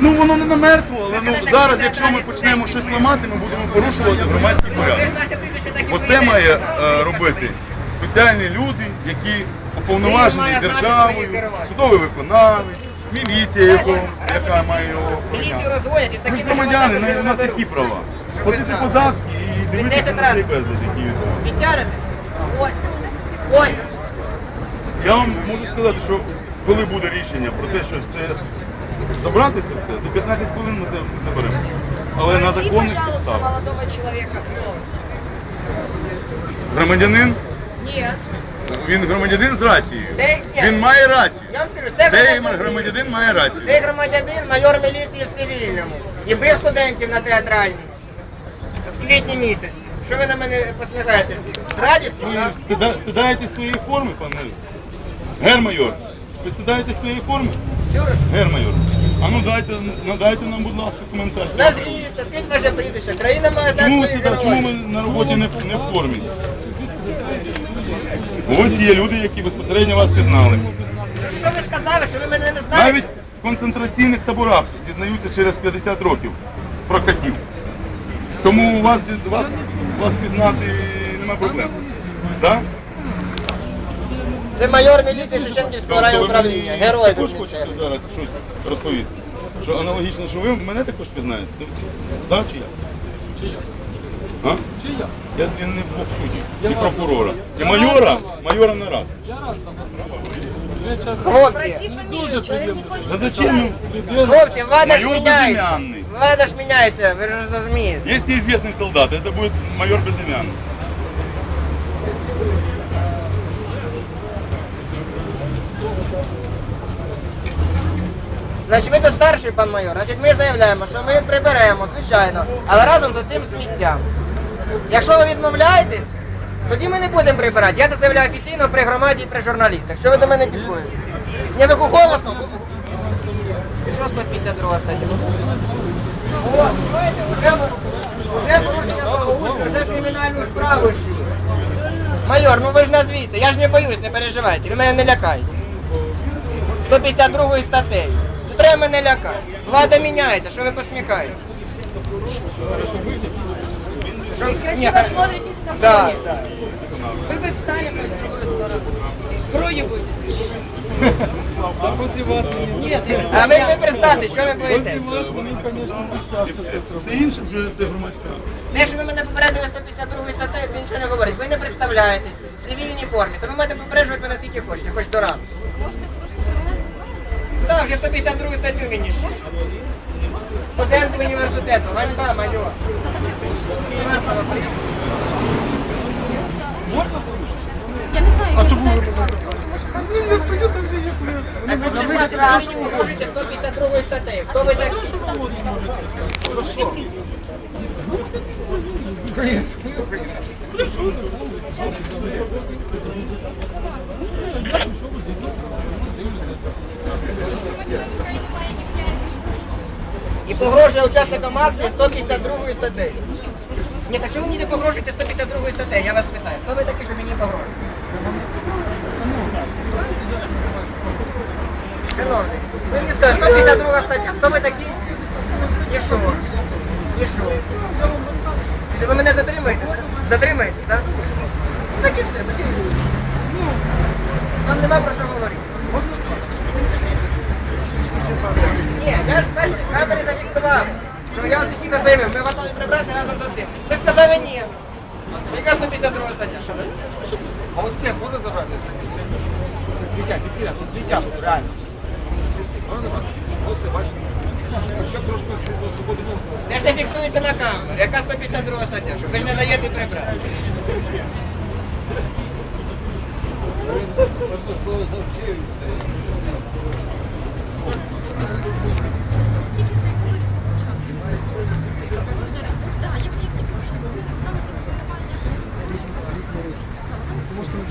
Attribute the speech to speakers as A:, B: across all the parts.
A: Ну воно не на мертво, але ну зараз, якщо ми почнемо щось ламати, ми будемо порушувати громадський
B: Ви
A: порядок. Оце має е, робити спеціальні люди, які уповноважені державою, судовий виконавець, міліція, яку- яка має його охороняти. Ми ж громадяни, у нас які права? Платити податки і дивитися
B: 10
A: на цей безлад, який відбувається.
B: Підтягнетесь? Ось. Ось.
A: Я вам можу сказати, що коли буде рішення про те, що це забрати це все, за 15 хвилин ми це все заберемо. Але на законних
C: пожалуйста,
A: підставах.
C: молодого человека, кто?
A: Громадянин,
C: Нет.
A: він громадянин з рацією.
B: Це ні.
A: Він має рацію.
B: Я вам скажу, це
A: Цей
B: громадянин.
A: громадянин має рацію.
B: Цей громадянин майор міліції в цивільному. І бив студентів на театральній. В квітні місяці. Що ви на мене посміхаєтесь? З радістю,
A: Ви
B: так?
A: стида- стидаєте своєї форми, пане гермайор? Ви стидаєте своєї форми? Гермайор. А ну дайте, надайте нам, будь ласка, коментар.
B: Назвіться, скажіть ваше прізвище. Країна має дати
A: Чому,
B: своїх
A: стида- чому ми на роботі не, не в формі? Ось є люди, які безпосередньо вас пізнали.
C: Що ви сказали, що ви мене не знаєте?
A: Навіть в концентраційних таборах дізнаються через 50 років про катів. Тому у вас, вас, вас пізнати немає проблем. Так?
B: Це майор міліції Шевченківського райуправління. Герой
A: також
B: тут
A: хочете
B: місцевий.
A: зараз щось розповісти. Що аналогічно, що ви мене також пізнаєте? Так чи я? Чи я? А? Чи я? Я звільнив двох суддів. І прокурора. І майора, майора не раз.
B: Хлопці,
C: Спроси фамилию, человек не хочет
A: Да зачем?
C: представиться.
B: хлопці, влада ж
A: Майор
B: міняється.
A: безім'янний.
B: Влада ж міняється, ви ж розумієте.
A: Есть неизвестный солдат, это будет майор Безымян.
B: Значить, ви тут старший пан майор. Значить, ми заявляємо, що ми приберемо, звичайно, але разом з усім сміттям. Якщо ви відмовляєтесь, тоді ми не будемо прибирати. Я це заявляю офіційно при громаді і при журналістах. Що ви до мене підходите? Не ви голосно. Що 152 стаття? Вже, порушення благоустрою, вже кримінальну справу. Майор, ну ви ж назвіться, я ж не боюсь, не переживайте, ви мене не лякайте. 152 статтею Не треба мене лякати. Влада міняється, що ви посміхаєтесь? Що?
C: Вы
B: Ні,
C: красиво
B: так.
C: смотритесь на
B: Да,
C: фоне.
B: да.
C: Вы бы встали по другой сторону. Кровью будете дышать. Нет, это
B: А ви, ви
C: понятно.
B: представте, що ви боїтесь?
A: І все. Все інше вже це громадська.
B: Те, що ви мене попередили 152 статтею, це нічого не говорить. Ви не представляєтесь в цивільній формі, то ви маєте попереджувати мене скільки хочете, хоч до ранку. Так, вже 152 статтю мені ще. Студент університету, ганьба, майор. Класно,
D: Я не знаю, а чому
B: Так ви представте, ви мені погрожуєте 152 статтею. Хто ви такі? І погрожує учасникам акції 152 статтею. Ні, так чому мені не погрожуєте 152 статтею? Я вас питаю. Хто ви такі, що мені погрожуєте? Шановний, ви мені скажете, 152 стаття. Хто ви такі? І що? І що? Що ви мене затримаєте, так? Затримаєте, так? Ну так і все, тоді. Нам нема про що чітко заявив, ми готові прибрати разом з усім. Ви сказали ні. Яка 152 стаття? Що ви?
E: А от цих можна забрати? Світять, відтіля, тут світять, тут реально. Можна забрати? Оце бачите.
B: Це ж фіксується на камеру. Яка 152 стаття? Що ви ж не даєте прибрати.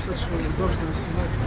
B: 50, що завжди 18.